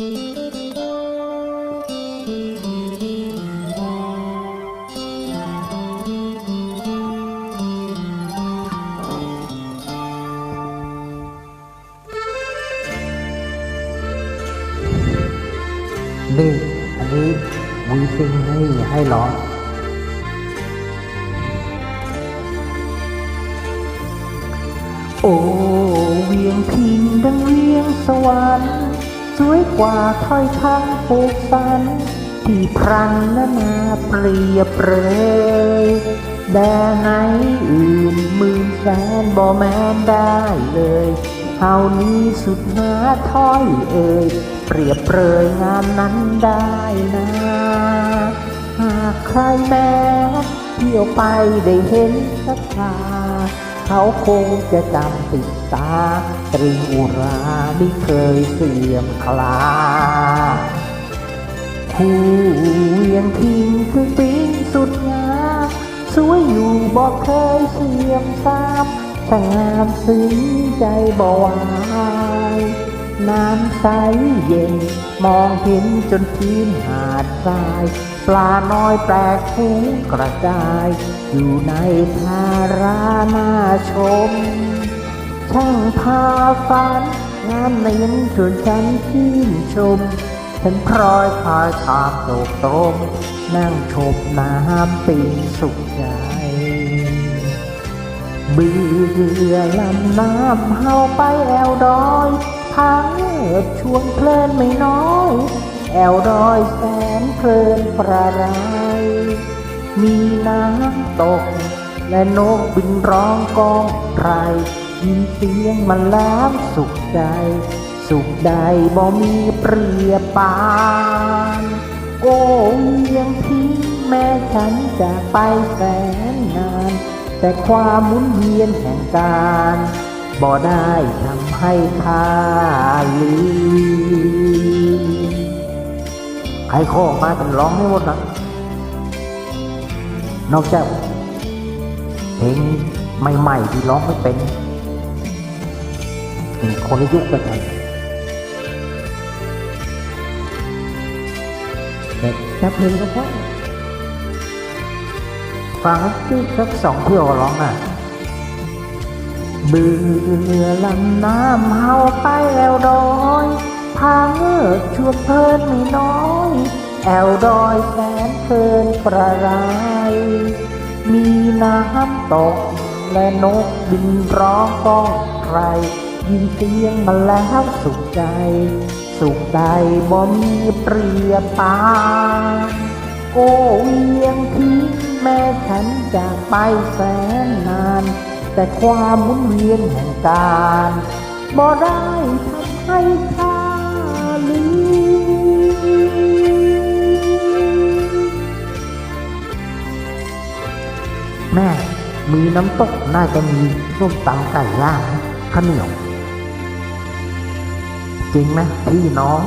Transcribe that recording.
นี่อันนี้วีซิงให้ กว่าถ้อยคำผูกพันที่พรันนานาเปรียบเปรยแด่ไหนอื่นมื่นแสนบ่แม้นได้เลยเฮานี้สุดหาถ้อยเอ่ยเปรียบเปรยงามนั้นได้นะ หากใครแม้ เที่ยวไปได้เห็นสักคราเขาคงจะจำติดตา ตรีอุราไม่เคยเสื่อมคลาคู่เวียงพิงคือปิงสุดงามสวยอยู่บอกเคยเสื่อมทรามช่างงามซึ้งใจบ่วาย น้ำใสเย็น มองเห็นจนพื้นหาดทราย ปลาน้อยแปลกหูกระจาย อยู่ในทารานาชม ช่างพาฝันงามเน้นจนฉันชื่นชมฉันพลอยพายตามโศกตรม นั่งชมน้ำปิงสุขใจ เบื่อลำน้ำเฮาไปแอวดอยพาเอิบชวนเพลินไม่น้อย แอวดอยแสนเพลินประไรมีน้ำตก และนกบินร้องกองไพรยินเสียงมันแล้วสุขใจ สุขใดบ่มีเปรียบปานโอ้เวียงพิงแม้ฉันจะไปแสนนาน แต่ความหมุนเวียนแห่งการบ่ได้ทำให้ข้าลืมใครโคอมากันร้องให้หมดนะนอกจากเพลงใหม่ๆที่ร้องไม่เป็นเป็นคนยุคกันไปแต่แค่เพลงก็พอ ฟังที่สักสองเที่ยวร้องอะ เบื่อลำน้ำเฮาไปแอวดอยพาเงือกชวนเพลินไม่น้อย แอวดอยแสนเพลินประไรมีน้ำตกและนกบินร้องก้องใคร ยินเสียงมาแล้วสุขใจ สุขใดบ่มีเปรียบปาโอเวียงพิ แม้ฉันจะไปแสนนาน แต่ความหมุนเวียนแห่งการบ่ได้ทำให้ข้าลืมแม่ มีน้ำตกน่าจะมีส้มตำไก่ย่างข้าวเหนียว จริงไหมพี่น้อง